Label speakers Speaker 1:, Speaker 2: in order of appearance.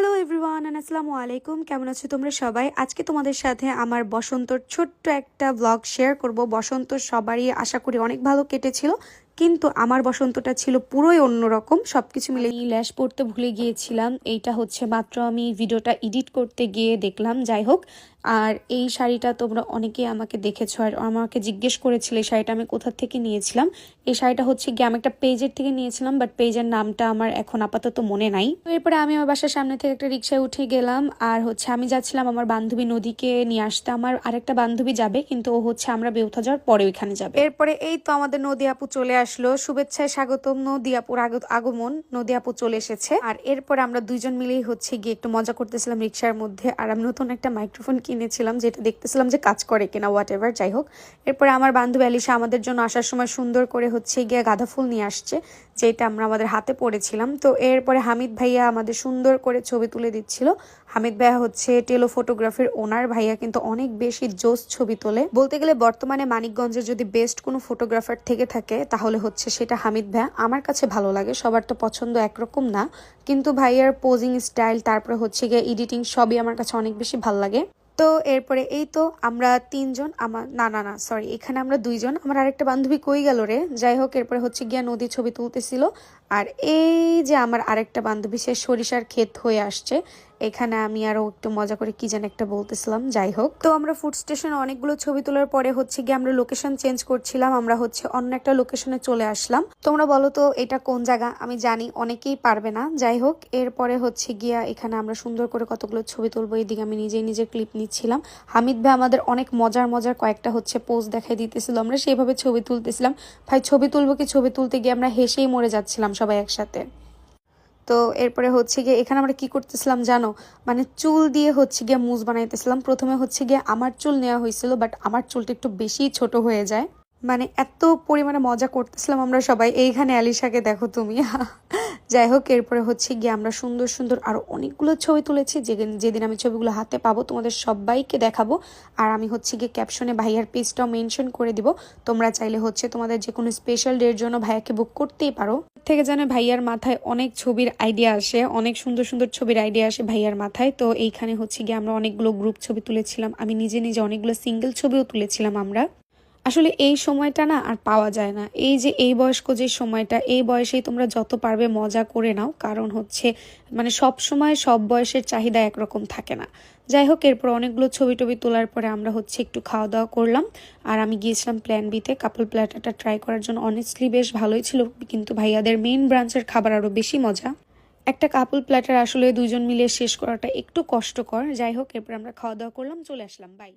Speaker 1: Hello everyone আসসালামু আলাইকুম কেমন আছো তোমরা সবাই? আজকে তোমাদের সাথে আমার বসন্তর ছোট্ট একটা ব্লগ শেয়ার করব। বসন্ত সবারই আশা করি অনেক ভালো কেটেছিল, কিন্তু আমার বসন্তটা ছিল পুরোই অন্যরকম। সব কিছু মিলে ল্যাশ পড়তে ভুলে গিয়েছিলাম। এইটা হচ্ছে মাত্র আমি ভিডিওটা এডিট করতে গিয়ে দেখলাম। যাই হোক আর এই শাড়িটা তোমরা অনেকেই আমাকে দেখেছ আর আমাকে জিজ্ঞেস করেছিলে এই শাড়িটা আমি কোথা থেকে নিয়েছিলাম। এই শাড়িটা হচ্ছে গিয়ে আমি একটা পেজের থেকে নিয়েছিলাম বাট পেজের নামটা আমার এখন আপাতত মনে নাই। এরপরে আমি আমার বাসার সামনে থেকে একটা রিক্সায় উঠে গেলাম আর হচ্ছে আমি যাচ্ছিলাম আমার বান্ধবী নদীকে নিয়ে আসতে। আমার আরেকটা বান্ধবী যাবে, কিন্তু ও হচ্ছে আমরা বেউথা যাওয়ার পরে ওইখানে যাবে। এরপরে এই তো আমাদের নদী আপু চলে আসলো। শুভেচ্ছায় স্বাগতম, নদী আপুর আগমন, নদী আপু চলে এসেছে। আর এরপরে আমরা দুইজন মিলেই হচ্ছে গিয়ে একটু মজা করতেছিলাম রিক্সার মধ্যে। আর আমি নতুন একটা মাইক্রোফোন কিনেছিলাম, যেটা দেখতেছিলাম যে কাজ করে কিনা হোয়াট এভার যাই হোক। এরপরে আমার বান্ধবী আলিশা আমাদের জন্য আসার সময় সুন্দর করে হচ্ছে গিয়ে গাঁদা ফুল নিয়ে আসছে, যেটা আমরা আমাদের হাতে পড়েছিলাম। তো এরপরে হামিদ ভাইয়া আমাদের সুন্দর করে ছবি তুলে দিচ্ছিল। হামিদ ভাইয়া হচ্ছে টেলো ফটোগ্রাফির ওনার ভাইয়া কিন্তু অনেক বেশি জোস ছবি তোলে। বলতে গেলে বর্তমানে মানিকগঞ্জে যদি বেস্ট কোনো ফটোগ্রাফার থেকে থাকে, তাহলে হচ্ছে সেটা হামিদ ভাইয়া। আমার কাছে ভালো লাগে, সবার তো পছন্দ একরকম না। কিন্তু ভাইয়ার পোজিং স্টাইল তারপরে হচ্ছে গিয়ে এডিটিং সবই আমার কাছে অনেক বেশি ভালো লাগে। তো এরপরে এই তো আমরা তিনজন, আমার না না না সরি এখানে আমরা দুইজন, আমার আরেকটা বান্ধবী কই গেল রে? যাই হোক, এরপরে হচ্ছে গিয়া নদী ছবি তুলতেছিল। আর এই যে আমার আরেকটা বান্ধবী, সে সরিষার ক্ষেত হয়ে আসছে। এখানে আমি আরও একটু মজা করে কি যেন একটা বলতেছিলাম, যাই হোক। তো আমরা ফুড স্টেশনে অনেকগুলো ছবি তোলার পরে হচ্ছে গিয়ে আমরা লোকেশন চেঞ্জ করছিলাম, আমরা হচ্ছে অন্য একটা লোকেশনে চলে আসলাম। তোমরা বলো তো, এটা কোন জায়গা? আমি জানি অনেকেই পারবে না, যাই হোক। এরপরে হচ্ছে গিয়া এখানে আমরা সুন্দর করে কতগুলো ছবি তুলবো, এদিকে আমি নিজেই নিজের ক্লিপ নিচ্ছিলাম। হামিদ ভাই আমাদের অনেক মজার মজার কয়েকটা হচ্ছে পোজ দেখাই দিতেছিল, আমরা সেইভাবে ছবি তুলতেছিলাম। ভাই, ছবি তুলবো কি ছবি তুলতে গিয়ে আমরা হেসেই মরে যাচ্ছিলাম সবাই একসাথে। তো এরপরে হচ্ছে গিয়ে, এখানে আমরা কি করতেছিলাম জানো? মানে চুল দিয়ে হচ্ছে গিয়ে মুজ বানাইতেছিলাম। প্রথমে হচ্ছে গিয়ে আমার চুল নেওয়া হয়েছিল বাট আমার চুলটা একটু বেশি ছোট হয়ে যায়। মানে এত পরিমাণে মজা করতেছিলাম আমরা সবাই। এইখানে আলিশাকে দেখো তুমি। যাই হোক, এরপরে হচ্ছে গিয়ে আমরা সুন্দর সুন্দর আরও অনেকগুলো ছবি তুলেছি। যেদিন আমি ছবিগুলো হাতে পাবো, তোমাদের সবাইকে দেখাবো। আর আমি হচ্ছে গিয়ে ক্যাপশনে ভাইয়ার পেজটাও মেনশন করে দিব। তোমরা চাইলে হচ্ছে তোমাদের যে কোনো স্পেশাল ডের জন্য ভাইয়াকে বুক করতেই পারো। থেকে যেন ভাইয়ার মাথায় অনেক ছবির আইডিয়া আসে, অনেক সুন্দর সুন্দর ছবির আইডিয়া আসে ভাইয়ার মাথায়। তো এইখানে হচ্ছে গিয়ে আমরা অনেকগুলো গ্রুপ ছবি তুলেছিলাম। আমি নিজে নিজে অনেকগুলো সিঙ্গেল ছবিও তুলেছিলাম আমরা। আসলে এই সময়টা না আর পাওয়া যায় না। এই যে এই বয়স্ক যে সময়টা, এই বয়সেই তোমরা যত পারবে মজা করে নাও। কারণ হচ্ছে মানে সব সময় সব বয়সের চাহিদা একরকম থাকে না। যাই হোক, এরপর অনেকগুলো ছবি টবি তোলার পরে আমরা হচ্ছে একটু খাওয়া দাওয়া করলাম। আর আমি গিয়েছিলাম প্ল্যান বিতে কাপল প্ল্যাটারটা ট্রাই করার জন্য অনেস্টলি বেশ ভালোই ছিল। কিন্তু ভাইয়াদের মেইন ব্রাঞ্চের খাবার আরও বেশি মজা। একটা কাপল প্ল্যাটার আসলে দুজন মিলে শেষ করাটা একটু কষ্টকর। যাই হোক, এরপর আমরা খাওয়া দাওয়া করলাম, চলে আসলাম। বাই